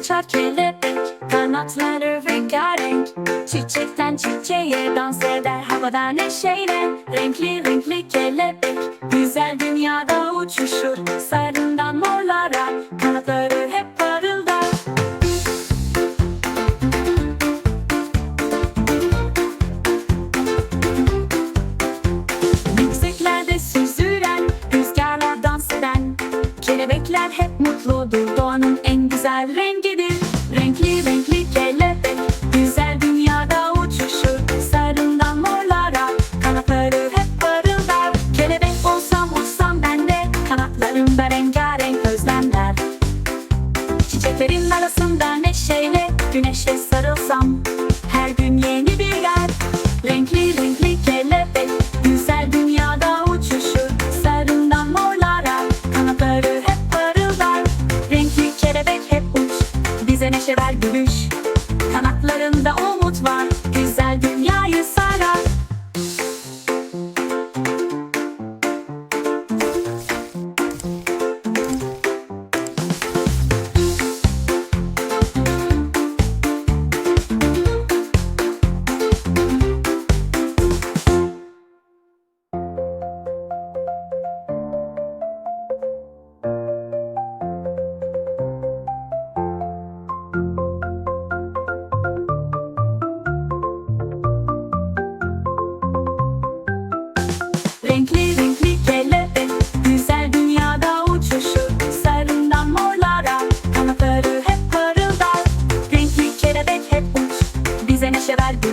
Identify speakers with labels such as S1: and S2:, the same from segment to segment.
S1: uçar kelebek Kanatları rengarenk. Çiçekten çiçeğe dans eder Havada neşeyle Renkli renkli kelebek Güzel dünyada uçuşur. Sarından morlara Kelebekler hep mutludur, doğanın en güzel rengidir. Renkli renkli kelebek, güzel dünyada uçuşur. Sarından morlara, kanatları hep parıldar. Kelebek olsam uçsam ben de, kanatlarımda rengarenk özlemler. Çiçeklerin arasında neşeyle, güneşe sarılsam Bize neşe ver gülüş,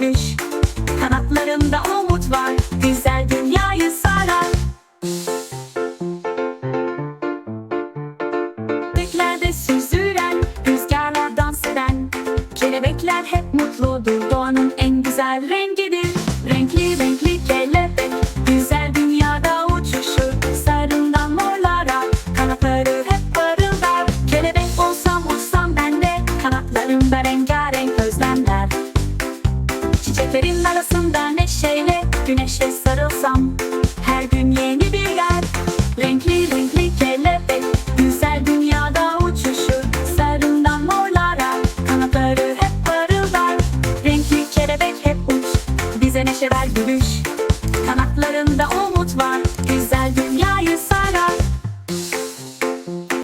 S1: gülüş Kanatlarında umut var Güzel dünyayı sarar. Göklerde süzülen Rüzgarlar dans eden. Kelebekler hep mutludur Doğanın en güzel rengidir. Renkli renkli kelebek Güzel dünyada uçuşur Sarından morlara Kanatları hep parıldar. Kelebek olsam uçsam ben de. Kanatlarımda rengarenk özlemler Seferin arasında neşeyle güneşe sarılsam Her gün yeni bir yer. Renkli renkli kelebek Güzel dünyada uçuşur Sarından morlara Kanatları hep parıldar. Renkli kelebek hep uç Bize neşe ver gülüş